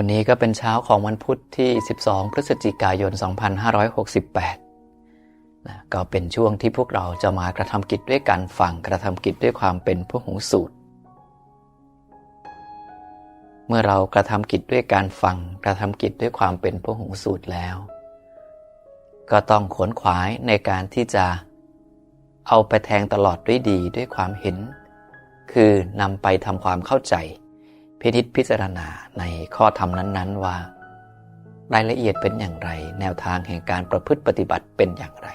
วันนี้ก็เป็นเช้าของวันพุธที่ 12 พฤศจิกายน 2568นะก็เป็นช่วงที่พวกเราจะมากระทำกิจด้วยการฟังกระทำกิจด้วยความเป็นผู้หูสูตร เมื่อเรากระทำกิจด้วยการฟังกระทำกิจด้วยความเป็นผู้หูสูตรแล้ว ก็ต้องขวนขวายในการที่จะเอาไปแทงตลอดด้วยดีด้วยความเห็น คือนำไปทำความเข้าใจ พินิจพิจารณาในข้อธรรมนั้นๆ ว่า รายละเอียดเป็นอย่างไร แนวทางแห่งการประพฤติปฏิบัติเป็นอย่างไร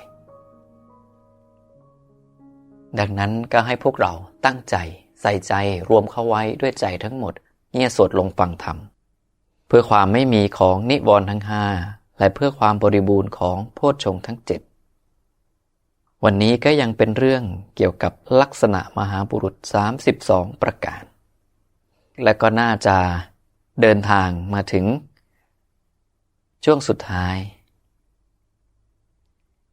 ดังนั้นก็ให้พวกเราตั้งใจใส่ใจรวมเข้าไว้ด้วยใจทั้งหมดเงี่ยสวดลงฟังธรรม เพื่อความไม่มีของนิวรณ์ทั้งห้าและเพื่อความบริบูรณ์ของโพชฌงค์ทั้งเจ็ดวันนี้ก็ยังเป็นเรื่องเกี่ยวกับลักษณะมหาบุรุษ 32 ประการ และก็น่าจะเดินทางมาถึง ช่วงสุดท้าย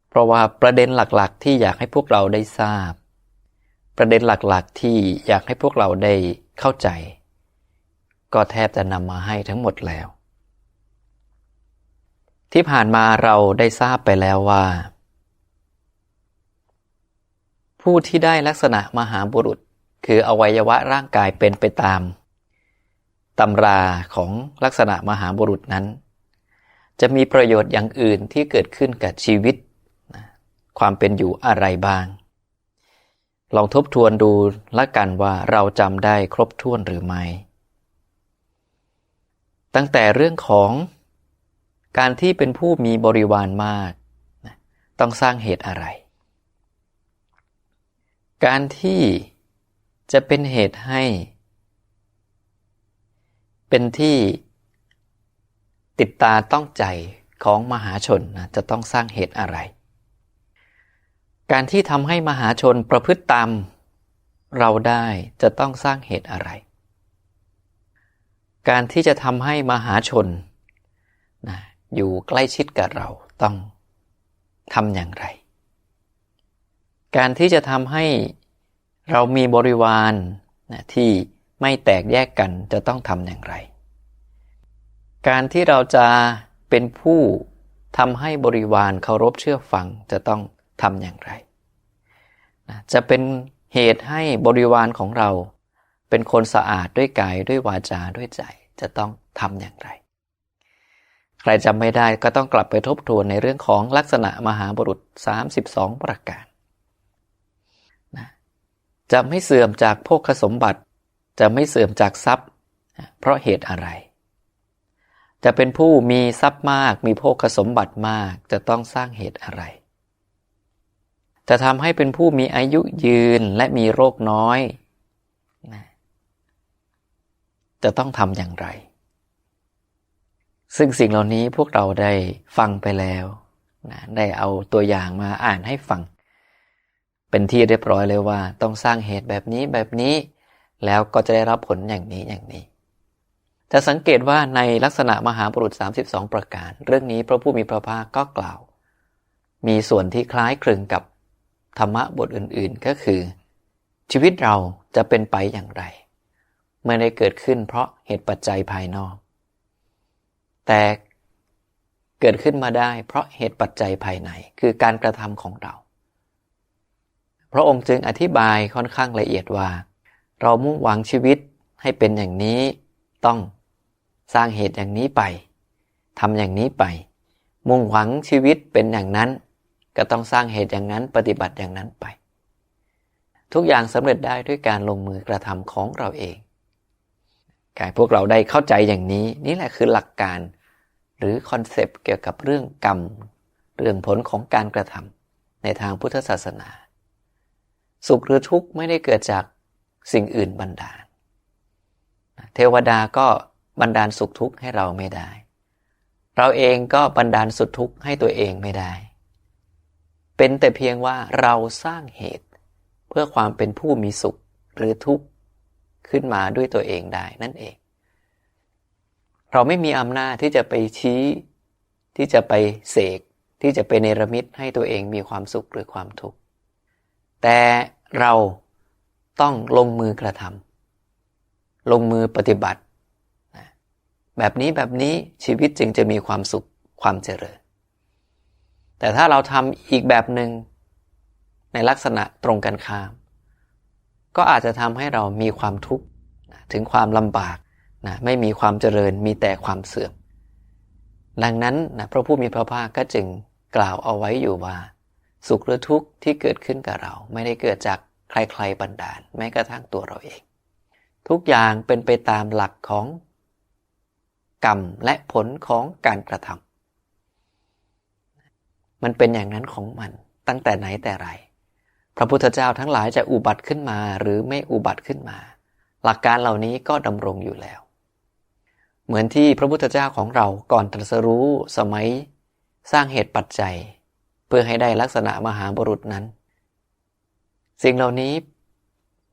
เพราะว่าประเด็นหลักๆ ที่อยากให้พวกเราได้ทราบ ประเด็นหลักๆ ที่อยากให้พวกเราได้เข้าใจ ก็แทบจะนำมาให้ทั้งหมดแล้ว ที่ผ่านมาเราได้ทราบไปแล้วว่า ผู้ที่ได้ลักษณะมหาบุรุษคืออวัยวะร่างกายเป็นไปตาม ตำราของลักษณะมหาบุรุษนั้น จะมีประโยชน์อย่างอื่นที่เกิดขึ้นกับชีวิต ความเป็นอยู่อะไรบ้าง ลองทบทวนดูละกันว่าเราจำได้ครบถ้วนหรือไม่ ตั้งแต่เรื่องของการที่เป็นผู้มีบริวารมาก ต้องสร้างเหตุอะไร การที่จะเป็นเหตุให้ เป็นที่ติดตาต้องใจของมหาชนนะจะต้องสร้างเหตุอะไร การที่ทำให้มหาชนประพฤติตามเราได้จะต้องสร้างเหตุอะไร การที่จะทำให้มหาชนนะอยู่ใกล้ชิดกับเราต้องทำอย่างไร การที่จะทำให้เรามีบริวารนะที่ ไม่แตกแยกกันจะต้องทำอย่างไร การที่เราจะเป็นผู้ทำให้บริวารเคารพเชื่อฟังจะต้องทำอย่างไร จะเป็นเหตุให้บริวารของเรา เป็นคนสะอาดด้วยกายด้วยวาจาด้วยใจจะต้องทำอย่างไร ใครจำไม่ได้ก็ต้องกลับไปทบทวนในเรื่องของลักษณะมหาบุรุษ 32 ประการจะไม่เสื่อมจากโภคสมบัติ จะไม่เสื่อมจากทรัพย์ เพราะเหตุอะไร จะเป็นผู้มีทรัพย์มาก มีโภคสมบัติมาก จะต้องสร้างเหตุอะไร จะทำให้เป็นผู้มีอายุยืนและมีโรคน้อย จะต้องทำอย่างไร ซึ่งสิ่งเหล่านี้พวกเราได้ฟังไปแล้วได้เอาตัวอย่างมาอ่านให้ฟัง เป็นที่เรียบร้อยเลยว่า ต้องสร้างเหตุแบบนี้แบบนี้ แล้วก็จะได้รับผลอย่างนี้อย่างนี้ จะสังเกตว่าในลักษณะมหาบุรุษ 32 ประการ เรื่องนี้พระผู้มีพระภาคก็กล่าว มีส่วนที่คล้ายคลึงกับธรรมะบทอื่นๆ ก็คือ ชีวิตเราจะเป็นไปอย่างไรเมื่อได้เกิดขึ้นเพราะเหตุปัจจัยภายนอก แต่เกิดขึ้นมาได้เพราะเหตุปัจจัยภายในคือการกระทำของเรา พระองค์จึงอธิบายค่อนข้างละเอียดว่า เรามุ่งหวังชีวิตให้เป็นอย่างนี้ต้องสร้างเหตุอย่างนี้ไปทำอย่างนี้ไป มุ่งหวังชีวิตเป็นอย่างนั้น ก็ต้องสร้างเหตุอย่างนั้นปฏิบัติอย่างนั้นไป ทุกอย่างสำเร็จได้ด้วยการลงมือกระทำของเราเองกายพวกเราได้เข้าใจอย่างนี้ นี่แหละคือหลักการ หรือคอนเซปต์เกี่ยวกับเรื่องกรรม เรื่องผลของการกระทำในทางพุทธศาสนา สุขหรือทุกข์ไม่ได้เกิดจาก สิ่งอื่นบันดาล เทวดาก็บันดาลสุขทุกข์ให้เราไม่ได้ เราเองก็บันดาลสุขทุกข์ให้ตัวเองไม่ได้ เป็นแต่เพียงว่าเราสร้างเหตุเพื่อความเป็นผู้มีสุขหรือทุกข์ขึ้นมาด้วยตัวเองได้นั่นเอง เราไม่มีอำนาจที่จะไปชี้ ที่จะไปเสกที่จะไปเนรมิตให้ตัวเองมีความสุขหรือความทุกข์แต่เรา ต้องลงมือกระทำลงมือปฏิบัติแบบนี้แบบนี้ชีวิตจึงจะมีความสุขความเจริญ แต่ถ้าเราทำอีกแบบหนึง่งในลักษณะตรงกันข้าม ก็อาจจะทำให้เรามีความทุกข์ถึงความลำบากนะไม่มีความเจริญมีแต่ความเสื่อม ดังนั้นนะพระผู้มีพระภาคก็จึงกล่าวเอาไว้อยู่ว่า สุขหรือทุกข์ที่เกิดขึ้นกับเรา ไม่ได้เกิดจาก ใครๆบันดาลแม้กระทั่งตัวเราเอง ทุกอย่างเป็นไปตามหลักของกรรมและผลของการกระทำมันเป็นอย่างนั้นของมันตั้งแต่ไหนแต่ไร พระพุทธเจ้าทั้งหลายจะอุบัติขึ้นมาหรือไม่อุบัติขึ้นมา หลักการเหล่านี้ก็ดำรงอยู่แล้ว เหมือนที่พระพุทธเจ้าของเราก่อนตรัสรู้สมัย สร้างเหตุปัจจัย เพื่อให้ได้ลักษณะมหาบุรุษนั้น สิ่งเหล่านี้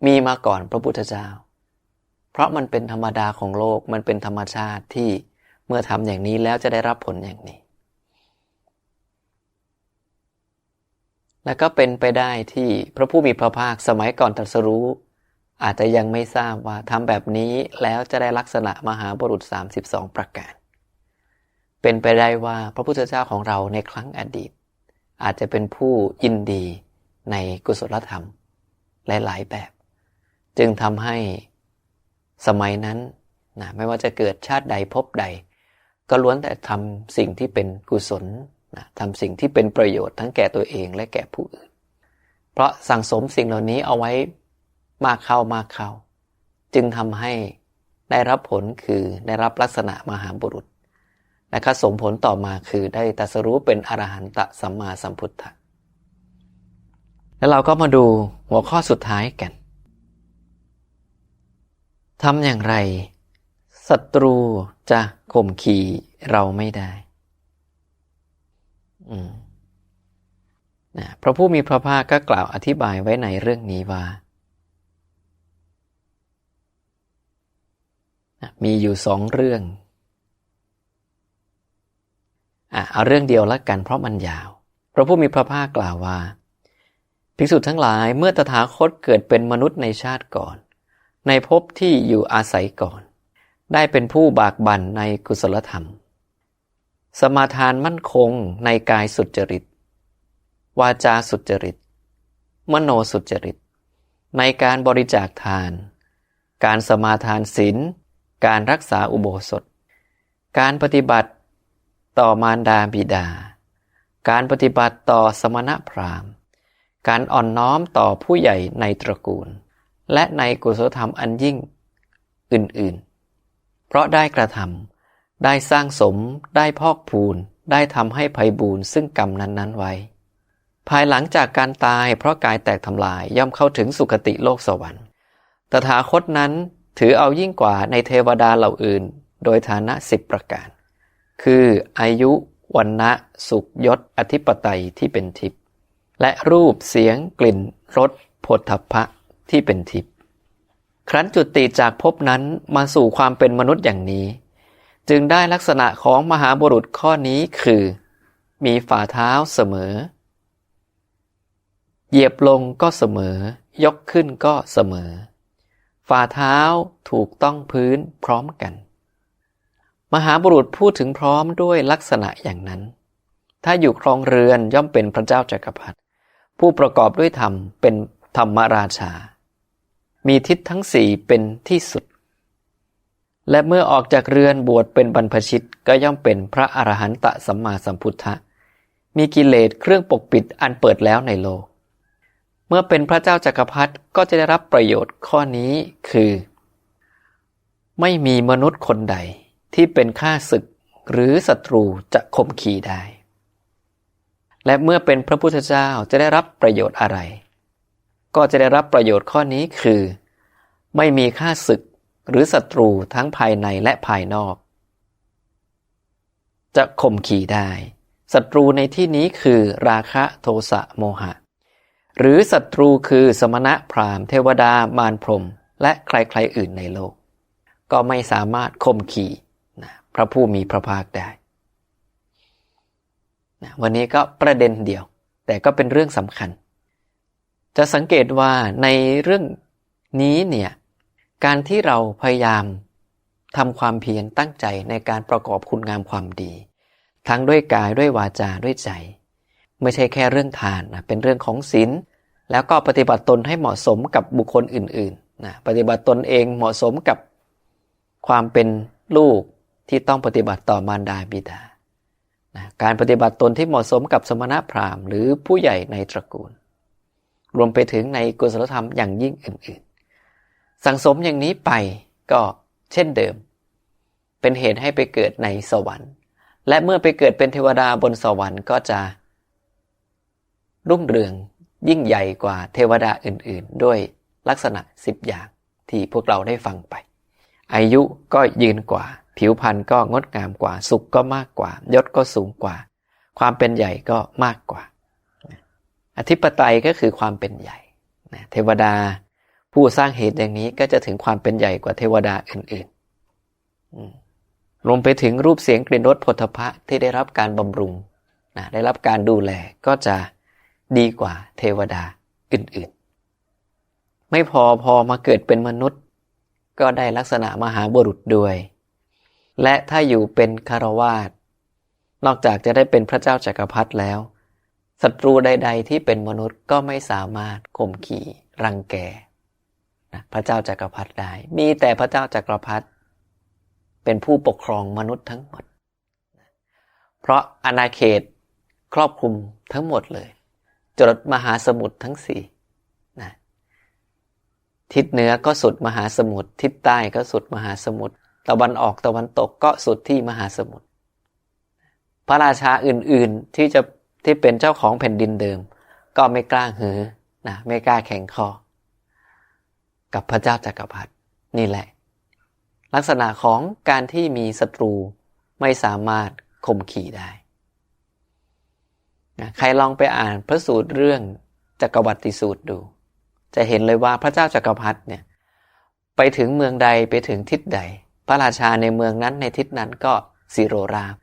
มีมาก่อนพระพุทธเจ้า เพราะมันเป็นธรรมดาของโลกมันเป็นธรรมชาติที่เมื่อทำอย่างนี้แล้วจะได้รับผลอย่างนี้ และก็เป็นไปได้ที่พระผู้มีพระภาคสมัยก่อนตรัสรู้ อาจจะยังไม่ทราบว่าทำแบบนี้แล้วจะได้ลักษณะมหาบุรุษ 32 ประการ เป็นไปได้ว่าพระพุทธเจ้าของเราในครั้งอดีต อาจจะเป็นผู้ยินดีในกุศลธรรม หลายๆแบบ จึงทำให้สมัยนั้นนะไม่ว่าจะเกิดชาติใดพบใด ก็ล้วนแต่ทำสิ่งที่เป็นกุศลนะทำสิ่งที่เป็นประโยชน์ทั้งแก่ตัวเองและแก่ผู้อื่น เพราะสั่งสมสิ่งเหล่านี้เอาไว้มากเข้ามากเข้า จึงทำให้ได้รับผลคือได้รับลักษณะมหาบุรุษและก็ส่งผลต่อมาคือได้ตัสรู้เป็นอรหันตสัมมาสัมพุทธะ แล้วเราก็มาดูหัวข้อสุดท้ายกันทำอย่างไรศัตรูจะข่มขีเราไม่ได้นะพระผู้มีพระภาคก็กล่าวอธิบายไว้ในเรื่องนี้ว่า มีอยู่สองเรื่องอะเอาเรื่องเดียวละกันเพราะมันยาว พระผู้มีพระภาคกล่าวว่า ภิกษุทั้งหลายเมื่อตถาคตเกิดเป็นมนุษย์ในชาติก่อน ในภพที่อยู่อาศัยก่อน ได้เป็นผู้บากบั่นในกุศลธรรม สมาทานมั่นคงในกายสุจริต วาจาสุจริต มโนสุจริต ในการบริจาคทาน การสมาทานศีลการรักษาอุโบสถ การปฏิบัติต่อมารดาบิดา การปฏิบัติต่อสมณพราหมณ์ การอ่อนน้อมต่อผู้ใหญ่ในตระกูล และในกุศลธรรมอันยิ่งอื่นๆ เพราะได้กระทำได้สร้างสมได้พอกพูน ได้ทำให้ภัยบูนซึ่งกรรมนั้นๆไว้ ภายหลังจากการตายเพราะกายแตกทำลายย่อมเข้าถึงสุคติโลกสวรรค์ ตถาคตนั้นถือเอายิ่งกว่าในเทวดาเหล่าอื่น โดยฐานะสิบประการ คืออายุวันนะสุขยศอธิปไตยที่เป็นทิพย์ และรูปเสียงกลิ่นรสโผลทพะที่เป็นทิพย์ครั้นจุติจากภพนั้นมาสู่ความเป็นมนุษย์อย่างนี้ จึงได้ลักษณะของมหาบุรุษข้อนี้คือ มีฝ่าเท้าเสมอ เหยียบลงก็เสมอ ยกขึ้นก็เสมอ ฝ่าเท้าถูกต้องพื้นพร้อมกัน มหาบุรุษพูดถึงพร้อมด้วยลักษณะอย่างนั้น ถ้าอยู่ครองเรือนย่อมเป็นพระเจ้าจากักรพรรดิ ผู้ประกอบด้วยธรรมเป็นธรรมราชา มีทิศทั้งสี่เป็นที่สุด และเมื่อออกจากเรือนบวชเป็นบรรพชิตก็ย่อมเป็นพระอรหันตสัมมาสัมพุทธะ มีกิเลสเครื่องปกปิดอันเปิดแล้วในโลก เมื่อเป็นพระเจ้าจากักรพรรดิก็จะได้รับประโยชน์ข้อนี้คือ ไม่มีมนุษย์คนใดที่เป็นข้าศึกหรือศัตรูจะข่มขีได้ และเมื่อเป็นพระพุทธเจ้าจะได้รับประโยชน์อะไร ก็จะได้รับประโยชน์ข้อนี้คือ ไม่มีข้าศึกหรือศัตรูทั้งภายในและภายนอก จะข่มขีได้ศัตรูในที่นี้คือราคะโทสะโมหะ หรือศัตรูคือสมณะพราหมณ์เทวดามารพรมและใครๆอื่นในโลก ก็ไม่สามารถข่มขีพระผู้มีพระภาคได้ นะวันนี้ก็ประเด็นเดียว แต่ก็เป็นเรื่องสำคัญ จะสังเกตว่าในเรื่องนี้เนี่ยการที่เราพยายามทำความเพียรตั้งใจในการประกอบคุณงามความดี ทั้งด้วยกายด้วยวาจาด้วยใจ ไม่ใช่แค่เรื่องทานนะเป็นเรื่องของศีลแล้วก็ปฏิบัติตนให้เหมาะสมกับบุคคลอื่นๆนะปฏิบัติตนเองเหมาะสมกับความเป็นลูกที่ต้องปฏิบัติต่อมารดาบิดา การปฏิบัติตนที่เหมาะสมกับสมณพราหมณ์หรือผู้ใหญ่ในตระกูล รวมไปถึงในกุศลธรรมอย่างยิ่งอื่น ๆ สังสมอย่างนี้ไปก็เช่นเดิม เป็นเหตุให้ไปเกิดในสวรรค์ และเมื่อไปเกิดเป็นเทวดาบนสวรรค์ก็จะรุ่งเรืองยิ่งใหญ่กว่าเทวดาอื่น ๆ ด้วยลักษณะสิบอย่างที่พวกเราได้ฟังไป อายุก็ยืนกว่า ผิวพรรณก็งดงามกว่า สุขก็มากกว่า ยศก็สูงกว่า ความเป็นใหญ่ก็มากกว่า อธิปไตยก็คือความเป็นใหญ่เทวดาผู้สร้างเหตุอย่างนี้ก็จะถึงความเป็นใหญ่กว่าเทวดาอื่นๆรวมไปถึงรูปเสียงกลิ่นรสผลพะที่ได้รับการบำรุงนะได้รับการดูแลก็จะดีกว่าเทวดาอื่นๆ ไม่พอพอมาเกิดเป็นมนุษย์ ก็ได้ลักษณะมหาบุรุษด้วย และถ้าอยู่เป็นคารวาสนอกจากจะได้เป็นพระเจ้าจากักรพรรดิแล้วศัตรูใด ๆ ที่เป็นมนุษย์ก็ไม่สามารถข่มขี่รังแกนะพระเจ้าจากักรพรรดิได้ มีแต่พระเจ้าจากักรพรรดิเป็นผู้ปกครองมนุษย์ทั้งหมด เพราะอาณาเขตครอบคลุมทั้งหมดเลย จดมหาสมุทรทั้งสี่นะทิศเหนือก็สุดมหาสมุทรทิศใต้ก็สุดมหาสมุทร ตะวันออกตะวันตกก็สุดที่มหาสมุทรพระราชาอื่นๆที่จะที่เป็นเจ้าของแผ่นดินเดิม ก็ไม่กล้าหือนะไม่กล้าแข่งคอ กับพระเจ้าจากักรพรรดินี่แหละ ลักษณะของการที่มีศัตรูไม่สามารถข่มขี่ได้นะใครลองไปอ่านพระสูตรเรื่องจักรวรรดิสูตรดู จะเห็นเลยว่าพระเจ้าจักรพรรดิเนี่ยไปถึงเมืองใดไปถึงทิศใด พระราชาในเมืองนั้นในทิศนั้นก็สิโรราบ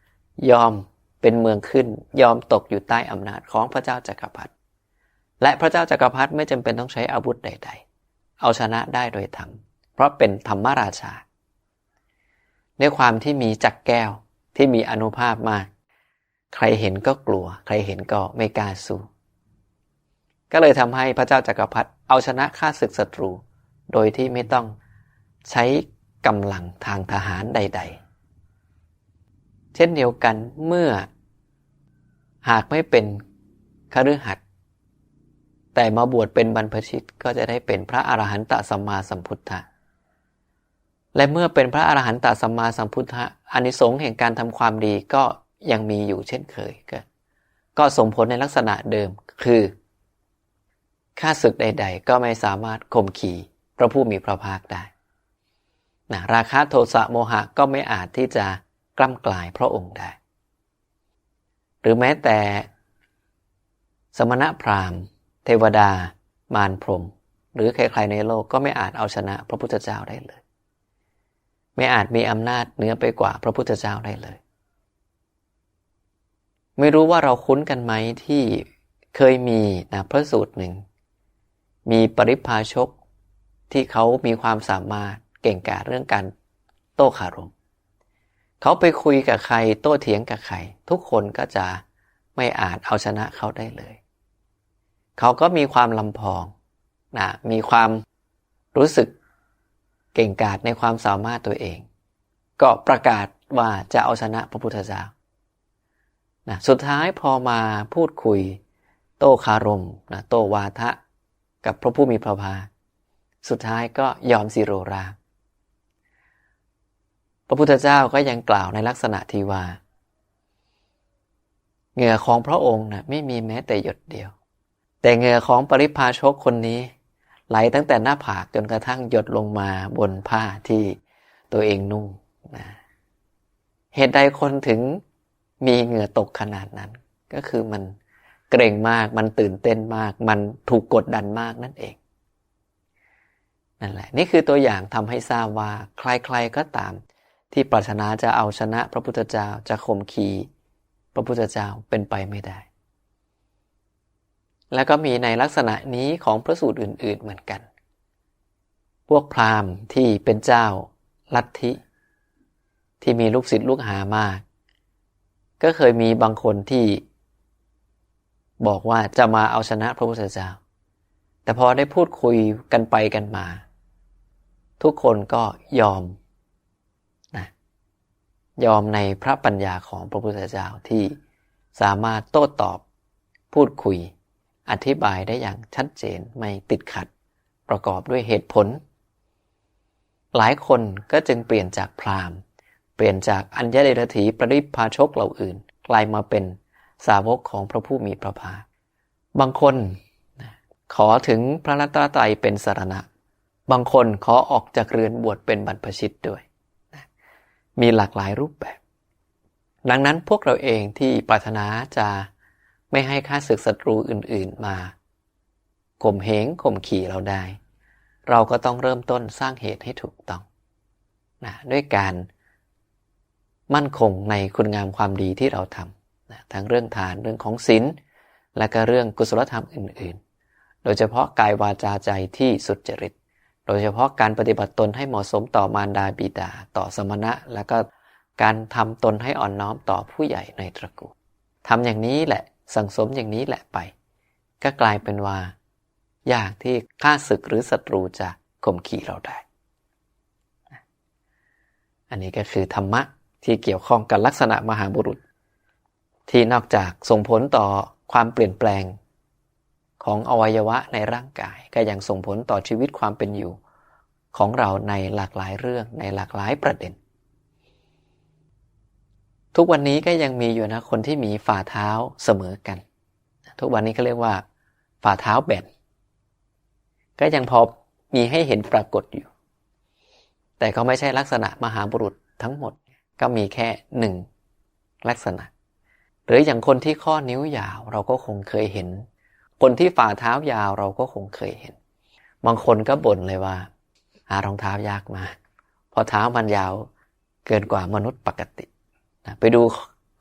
ยอมเป็นเมืองขึ้น ยอมตกอยู่ใต้อำนาจของพระเจ้าจักรพรรดิและพระเจ้าจักรพรรดิไม่จำเป็นต้องใช้อาวุธใด ๆ เอาชนะได้โดยธรรม เพราะเป็นธรรมราชาด้วยความที่มีจักแก้วที่มีอนุภาพมาก ใครเห็นก็กลัว ใครเห็นก็ไม่กล้าสู้ ก็เลยทำให้พระเจ้าจากักรพรรดิเอาชนะข้าศึกศัตรู โดยที่ไม่ต้องใช้ กำลังทางทหารใด ๆ เช่นเดียวกันเมื่อ หากไม่เป็นคฤหัสถ์แต่มาบวชเป็นบรรพชิตก็จะได้เป็นพระอรหันตสัมมาสัมพุทธะและเมื่อเป็นพระอรหันตสัมมาสัมพุทธะอานิสงส์แห่งการทำความดีก็ยังมีอยู่เช่นเคยก็ก็ส่งผลในลักษณะเดิมคือข้าศึกใด ๆ ก็ไม่สามารถข่มขี่พระผู้มีพระภาคได้ นะราคะโทสะโมหะก็ไม่อาจที่จะกล้ำกลายพระองค์ได้ หรือแม้แต่สมณะพราหมณ์ เทวดา มารพรม หรือใครๆในโลกก็ไม่อาจเอาชนะพระพุทธเจ้าได้เลย ไม่อาจมีอำนาจเหนือไปกว่าพระพุทธเจ้าได้เลย ไม่รู้ว่าเราคุ้นกันไหมที่เคยมีนะพระสูตรหนึ่ง มีปริพาชกที่เขามีความสามารถ เก่งกาจเรื่องการโต้คารม เขาไปคุยกับใครโต้เถียงกับใคร ทุกคนก็จะไม่อาจเอาชนะเขาได้เลย เขาก็มีความลำพองนะมีความรู้สึกเก่งกาจในความสามารถตัวเอง ก็ประกาศว่าจะเอาชนะพระพุทธเจ้านะสุดท้ายพอมาพูดคุย โต้คารมนะโต้วาทะ กับพระผู้มีพระภาคสุดท้ายก็ยอมสิโรรา พระพุทธเจ้าก็ยังกล่าวในลักษณะที่ว่า เหงื่อของพระองค์นะไม่มีแม้แต่หยดเดียว แต่เหงื่อของปริพาชกคนนี้ ไหลตั้งแต่หน้าผากจนกระทั่งหยดลงมาบนผ้าที่ตัวเองนุ่งนะเหตุใดคนถึงมีเหงื่อตกขนาดนั้น ก็คือมันเกรงมากมันตื่นเต้นมาก มันถูกกดดันมากนั่นเองนั่นแหละ นี่คือตัวอย่างทำให้ทราบว่าใครๆก็ตาม ที่ปรารถนาจะเอาชนะพระพุทธเจ้าจะข่มขีพระพุทธเจ้าเป็นไปไม่ได้ แล้วก็มีในลักษณะนี้ของพระสูตรอื่น ๆเหมือนกัน พวกพราหมณ์ที่เป็นเจ้าลัทธิ ที่มีลูกศิษย์ลูกหามาก ก็เคยมีบางคนที่บอกว่าจะมาเอาชนะพระพุทธเจ้า แต่พอได้พูดคุยกันไปกันมา ทุกคนก็ยอม ยอมในพระปัญญาของพระพุทธเจ้าที่สามารถโต้ตอบพูดคุย อธิบายได้อย่างชัดเจนไม่ติดขัด ประกอบด้วยเหตุผล หลายคนก็จึงเปลี่ยนจากพราหมณ์ เปลี่ยนจากอัญญเดรถีประดิษพาชกเหล่าอื่น กลายมาเป็นสาวกของพระผู้มีพระภาคบางคนขอถึงพระรัตนตรัยเป็นสารณะ บางคนขอออกจากเรือนบวชเป็นบรรพชิตด้วย มีหลากหลายรูปแบบ ดังนั้นพวกเราเองที่ปรารถนาจะไม่ให้ข้าศึกศัตรูอื่น ๆมาข่มเหงข่มขี่เราได้ เราก็ต้องเริ่มต้นสร้างเหตุให้ถูกต้องนะด้วยการมั่นคงในคุณงามความดีที่เราทำนะทั้งเรื่องทานเรื่องของศีลและก็เรื่องกุศลธรรมอื่น ๆ โดยเฉพาะกายวาจาใจที่สุจริต โดยเฉพาะการปฏิบัติตนให้เหมาะสมต่อมารดาบิดา ต่อสมณะ และก็การทำตนให้อ่อนน้อมต่อผู้ใหญ่ในตระกูลทำอย่างนี้แหละสังสมอย่างนี้แหละไป ก็กลายเป็นว่า ยากที่ข้าศึกหรือศัตรูจะข่มขี่เราได้ อันนี้ก็คือธรรมะที่เกี่ยวข้องกับลักษณะมหาบุรุษ ที่นอกจากส่งผลต่อความเปลี่ยนแปลง ของอวัยวะในร่างกาย ก็ยังส่งผลต่อชีวิตความเป็นอยู่ ของเราในหลากหลายเรื่องในหลากหลายประเด็น ทุกวันนี้ก็ยังมีอยู่นะคนที่มีฝ่าเท้าเสมอกัน ทุกวันนี้เขาเรียกว่า ฝ่าเท้าแบนก็ยังพอมีให้เห็นปรากฏอยู่ แต่ก็ไม่ใช่ลักษณะมหาบุรุษทั้งหมดก็มีแค่หนึ่งลักษณะ หรืออย่างคนที่ข้อนิ้วยาวเราก็คงเคยเห็น คนที่ฝ่าเท้ายาวเราก็คงเคยเห็น บางคนก็บ่นเลยว่า หารองเท้ายากมากเพราะเท้ามันยาวเกินกว่ามนุษย์ปกติไปดู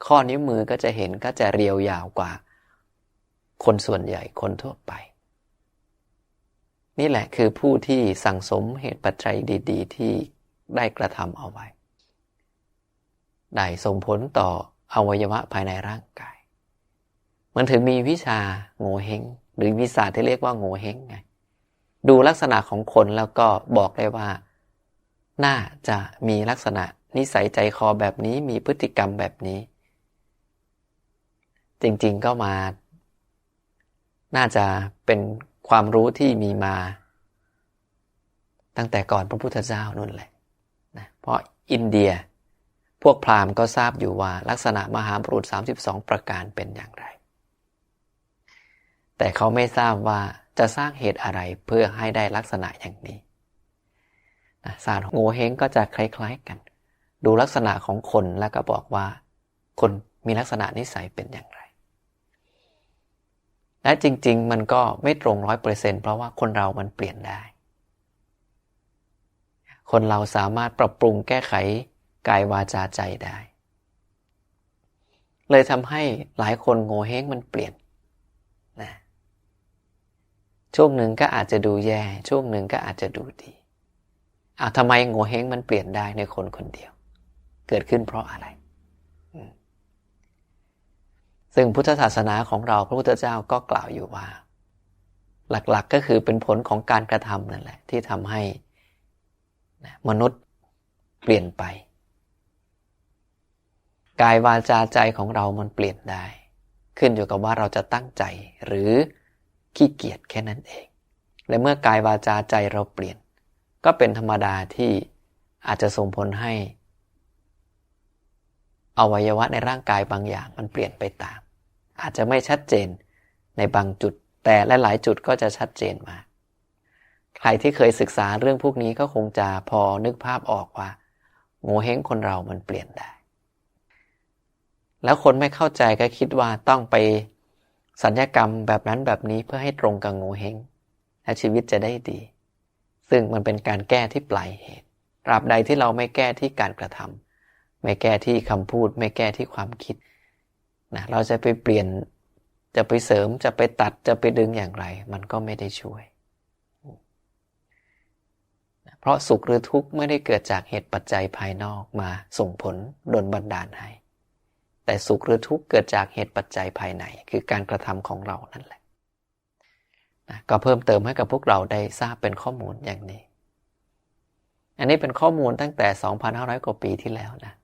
ข้อนิ้วมือก็จะเห็นก็จะเรียวยาวกว่า คนส่วนใหญ่คนทั่วไป นี่แหละคือผู้ที่สั่งสมเหตุปัจจัยดี ๆ ที่ได้กระทำเอาไว้ ได้ส่งผลต่ออวัยวะภายในร่างกาย มันถึงมีวิชาโง่เฮงหรือวิชาที่เรียกว่าโง่เฮงไงดูลักษณะของคนแล้วก็บอกได้ว่า น่าจะมีลักษณะนิสัยใจคอแบบนี้มีพฤติกรรมแบบนี้ จริงๆก็มา น่าจะเป็นความรู้ที่มีมา ตั้งแต่ก่อนพระพุทธเจ้านั่นแหละนะเพราะอินเดีย พวกพราหมณ์ก็ทราบอยู่ว่าลักษณะมหาบุรุษ32 ประการเป็นอย่างไร แต่เขาไม่ทราบว่าจะสร้างเหตุอะไรเพื่อให้ได้ลักษณะอย่างนี้ศาสตร์โงเฮงก็จะคล้ายๆกัน ดูลักษณะของคนแล้วก็บอกว่า คนมีลักษณะนิสัยเป็นอย่างไร และจริง ๆ มันก็ไม่ตรงร้อยเปอร์เซ็นเพราะว่าคนเรามันเปลี่ยนได้ คนเราสามารถปรับปรุงแก้ไขกายวาจาใจได้ เลยทำให้หลายคนโง่เฮงมันเปลี่ยน ช่วงหนึ่งก็อาจจะดูแย่ ช่วงหนึ่งก็อาจจะดูดีอ้าวทำไมโง่เฮงมันเปลี่ยนได้ในคนคนเดียว เกิดขึ้นเพราะอะไร ซึ่งพุทธศาสนาของเราพระพุทธเจ้าก็กล่าวอยู่ว่า หลักๆกก็คือเป็นผลของการกระทำนั่นแหละ ที่ทำให้มนุษย์เปลี่ยนไป กายวาจาใจของเรามันเปลี่ยนได้ ขึ้นอยู่กับว่าเราจะตั้งใจหรือ ขี้เกียจแค่นั้นเอง และเมื่อกายวาจาใจเราเปลี่ยน ก็เป็นธรรมดาที่อาจจะส่งผลให้ อวัยวะในร่างกายบางอย่างมันเปลี่ยนไปตาม อาจจะไม่ชัดเจนในบางจุด แต่หลายจุดก็จะชัดเจนมา ใครที่เคยศึกษาเรื่องพวกนี้ก็คงจะพอนึกภาพออกว่าโง่เฮงคนเรามันเปลี่ยนได้ แล้วคนไม่เข้าใจก็คิดว่าต้องไป สัญญกรรมแบบนั้นแบบนี้เพื่อให้ตรงกับงูเฮงและชีวิตจะได้ดี ซึ่งมันเป็นการแก้ที่ปลายเหตุตราบใดที่เราไม่แก้ที่การกระทำไม่แก้ที่คำพูด ไม่แก้ที่ความคิดนะเราจะไปเปลี่ยนจะไปเสริมจะไปตัดจะไปดึงอย่างไร มันก็ไม่ได้ช่วยเพเพราะสุขหรือทุกข์ไม่ได้เกิดจากเหตุปัจจัยภายนอกมาส่งผลดลบันดาลให้ แต่สุขหรือทุกข์เกิดจากเหตุปัจจัยภายใน คือการกระทำของเรานั่นแหละนะก็เพิ่มเติมให้กับพวกเราได้ทราบเป็นข้อมูลอย่างนี้ อันนี้เป็นข้อมูลตั้งแต่ 2,500 กว่าปีที่แล้วนะ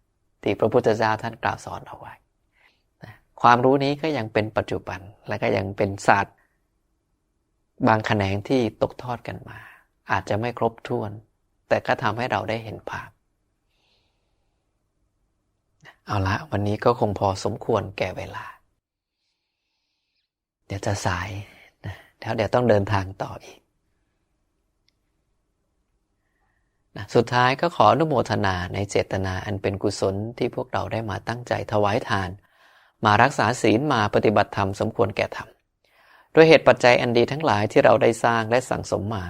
ที่พระพุทธเจ้าท่านกล่าวสอนเอาไว้นะความรู้นี้ก็ยังเป็นปัจจุบันและก็ยังเป็นศาสตร์ บางแขนงที่ตกทอดกันมา อาจจะไม่ครบถ้วน แต่ก็ทำให้เราได้เห็นภาพ เอาละวันนี้ก็คงพอสมควรแก่เวลา เดี๋ยวจะสายนะแล้วเดี๋ยวต้องเดินทางต่ออีกนะสุดท้ายก็ขออนุโมทนาในเจตนาอันเป็นกุศลที่พวกเราได้มาตั้งใจถวายทาน มารักษาศีลมาปฏิบัติธรรมสมควรแก่ธรรมด้วยเหตุปัจจัยอันดีทั้งหลายที่เราได้สร้างและสั่งสมมา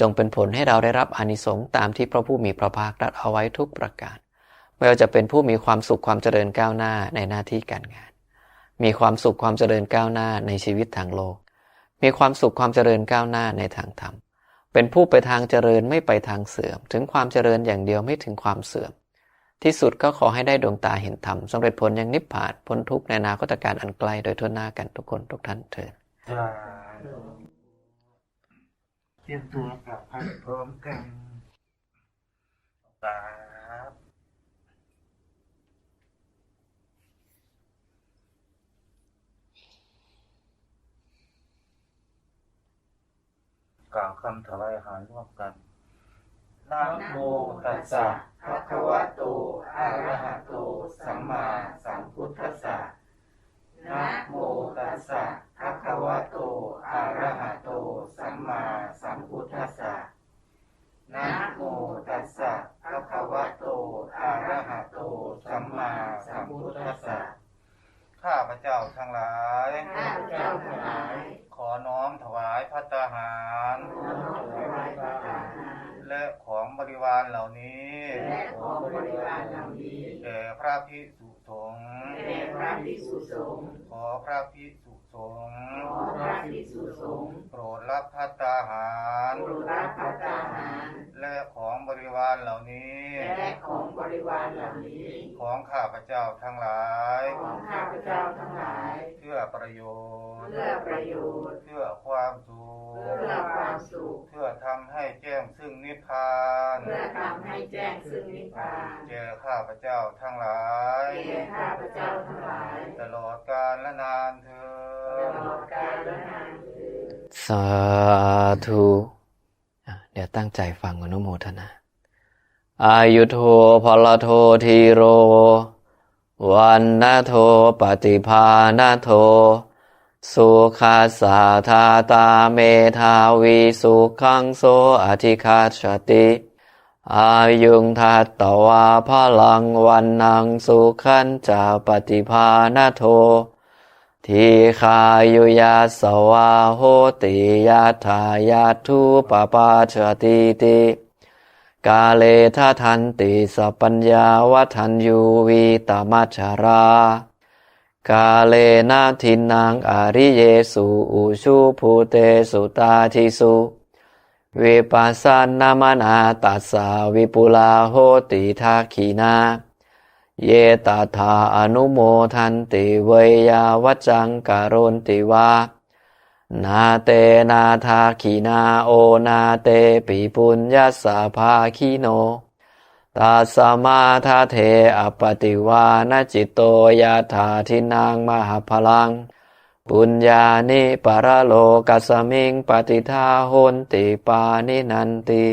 จงเป็นผลให้เราได้รับอานิสงส์ตามที่พระผู้มีพระภาคตรัสเอาไว้ทุกประการ ไม่ว่าจะเป็นผู้มีความสุขความเจริญก้าวหน้าในหน้าที่การงาน มีความสุขความเจริญก้าวหน้าในชีวิตทางโลก มีความสุขความเจริญก้าวหน้าในทางธรรม เป็นผู้ไปทางเจริญไม่ไปทางเสื่อม ถึงความเจริญอย่างเดียวไม่ถึงความเสื่อม ที่สุดก็ขอให้ได้ดวงตาเห็นธรรมสำเร็จผลยังนิพพานพ้นทุกข์ในนาคตการอันไกลโดยทั่วหน้ากันทุกคนทุกท่านเถิดจะเตรียมตัวกับพันพร้อมกันครับ กล่าวคำถวายอาหารร่วมกันนะโมตัสสะภะคะวะโต อะระหะโต สัมมาสัมพุทธัสสะนะโมตัสสะภะคะวะโต อะระหะโต สัมมาสัมพุทธัสสะนะโมตัสสะภะคะวะโต อะระหะโต สัมมาสัมพุทธัสสะข้าพเจ้าทั้งหลาย ข้าพเจ้าทั้งหลาย ขอน้อมถวายพัตตาหารขอน้อมถวายพระทหารและของบริวารเหล่านี้และของบริวารเหล่านี้แด่พระพิสุ สงฆ์แด่พระภิกษุสงฆ์ขอพระพิสุสงฆ์ขอพระภิกษุสงฆ์โปรดรับพัตตาหารโปรดรับพระทหาร และของบริวารเหล่านี้และของบริวารเหล่านี้ ของข้าพเจ้าทั้งหลาย ของข้าพเจ้าทั้งหลาย เพื่อประโยชน์เพื่อประโยชน์เพื่อความสุขเพื่อความสุขเพื่อทำให้แจ้งซึ่งนิพพาน เพื่อทำให้แจ้งซึ่งนิพพานแก่ข้าพเจ้าทั้งหลายแก่ข้าพเจ้าทั้งหลาย ตลอดกาลและนานเธอตญลอดกาลและนานเทอญสาธุอะเดี๋ยวตั้งใจฟังอนุโมทนา อายุโทพลโททีโร วันนาโทปฏิภาณโท สุขาสาธาตาเมธาวีสุขังโสอธิคาชติ อายุงทัตตวาพลังวันนังสุขันจะปฏิภาณโท ทีคายุยาสวาโหติยาทายาทุปปาชติติ กาเลทะทันติสปัญญาวัฒนยูวีตมัชรา กาเลนาทินังอาริเยสุอุชุภูเตสุตาทิสุ วิปัสสนามนาตัสสาวิปุลาโหติทักขีนา เยตถาอนุโมทันติเวยาวจังการุนติวานาเตนาทาขีนาโอนาเตปิปุญญาสาภาคิโนตัสมาทาเทอปติวานจิตโตยาธาทินางมหาพลัง ปุญญานิปรโลกัสมิงปฏิทาโหนติปานินันติ